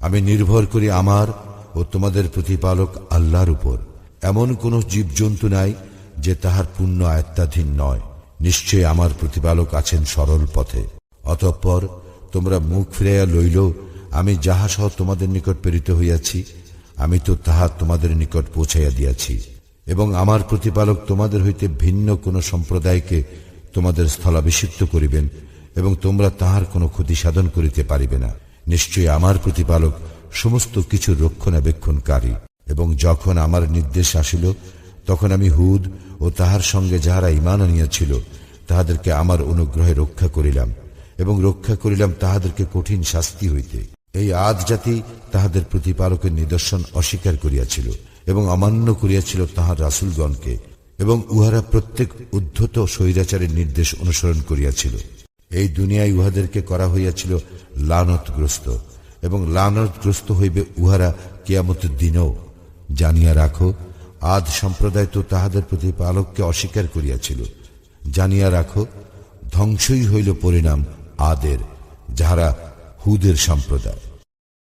আমি নির্ভর করি আমার ও তোমাদের প্রতিপালক আল্লাহর উপর। এমন কোন জীবজন্তু নাই যে তাহার পূর্ণ আয়ত্তাধীন নয়। নিশ্চয় আমার প্রতিপালক আছেন সরল পথে। অতঃপর তোমরা মুখ ফিরাইয়া লইল, আমি যাহা সহ তোমাদের নিকট প্রেরিত হইয়াছি, আমি তো তাহা তোমাদের নিকট পৌঁছাইয়া দিয়াছি। এবং আমার প্রতিপালক তোমাদের হইতে ভিন্ন কোন সম্প্রদায়কে তোমাদের স্থলাভিষিক্ত করিবেন, এবং তোমরা তাহার কোনো ক্ষতি সাধন করিতে পারিবে না। নিশ্চয়ই আমার প্রতিপালক সমস্ত কিছু রক্ষণাবেক্ষণকারী। এবং যখন আমার নির্দেশ আসিল, তখন আমি হুদ ও তাহার সঙ্গে যাহারা ইমান আনিয়াছিল তাহাদেরকে আমার অনুগ্রহে রক্ষা করিলাম এবং রক্ষা করিলাম তাহাদেরকে কঠিন শাস্তি হইতে। এই আদ জাতি তাহাদের প্রতিপালকের নিদর্শন অস্বীকার করিয়াছিল এবং অমান্য করিয়াছিল তাহার রাসুলগণকে এবং উহারা প্রত্যেক উদ্ধত স্বৈরাচারের নির্দেশ অনুসরণ করিয়াছিল। এই দুনিয়ায় উহাদেরকে করা হইয়াছিল লানতগ্রস্ত, এবং লানতগ্রস্ত হইবে উহারা কিয়ামতের দিনও। জানিয়া রাখো আদ সম্প্রদায় তো তাহাদের প্রতি পালককে অস্বীকার করিয়াছিল। জানিয়া রাখো, ধ্বংসই হইল পরিণাম আদের, যাহারা হুদের সম্প্রদায়।